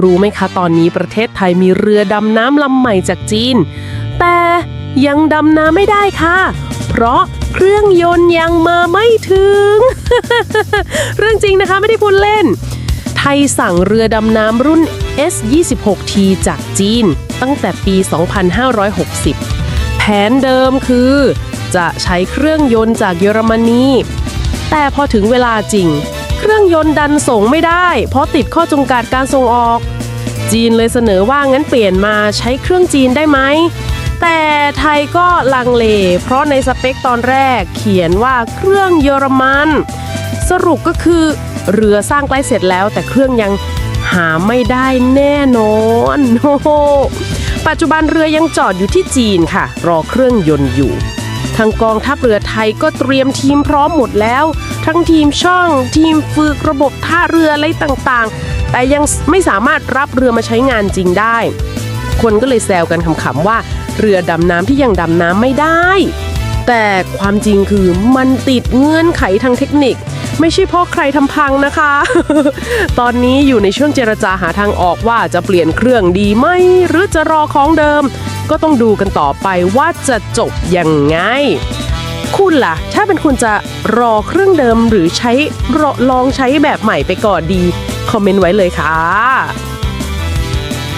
รู้ไหมคะตอนนี้ประเทศไทยมีเรือดำน้ำลำใหม่จากจีน แต่ยังดำน้ำไม่ได้ค่ะ เพราะเครื่องยนต์ยังมาไม่ถึง เรื่องจริงนะคะไม่ได้พูดเล่น ไทยสั่งเรือดำน้ำรุ่น S26T จากจีน ตั้งแต่ปี 2560 แผนเดิมคือ จะใช้เครื่องยนต์จากเยอรมนีแต่พอถึงเวลาจริง เครื่องยนต์ดันส่งไม่ได้ เพราะติดข้อจำกัดการส่งออก จีนเลยเสนอว่างั้นเปลี่ยนมาใช้เครื่องจีนได้ไหม แต่ไทยก็ลังเล เพราะในสเปคตอนแรกเขียนว่าเครื่องเยอรมัน สรุปก็คือเรือสร้างใกล้เสร็จแล้ว แต่เครื่องยังหาไม่ได้แน่นอนโอ้ปัจจุบันเรือยังจอดอยู่ที่จีนค่ะ รอเครื่องยนต์อยู่ ทางกองทัพเรือไทยก็เตรียมทีมพร้อมหมดแล้ว ทั้งทีมช่อง ทีมฝึกระบบท่าเรืออะไรต่างๆ แต่ยังไม่สามารถรับเรือมาใช้งานจริงได้ คนก็เลยแซวกันขำๆว่า เรือดำน้ำที่ยังดำน้ำไม่ได้ แต่ความจริงคือมันติดเงื่อนไขทางเทคนิค ไม่ใช่เพราะใครทำพังนะคะ ตอนนี้อยู่ในช่วงเจรจาหาทางออกว่าจะเปลี่ยนเครื่องดีไหมหรือจะรอของเดิม ก็ต้องดูกันต่อไปว่าจะจบยังไง คุณล่ะ ถ้าเป็นคุณจะรอเครื่องเดิมหรือใช้ลองใช้แบบใหม่ไปก่อนดี คอมเมนต์ไว้เลยค่ะ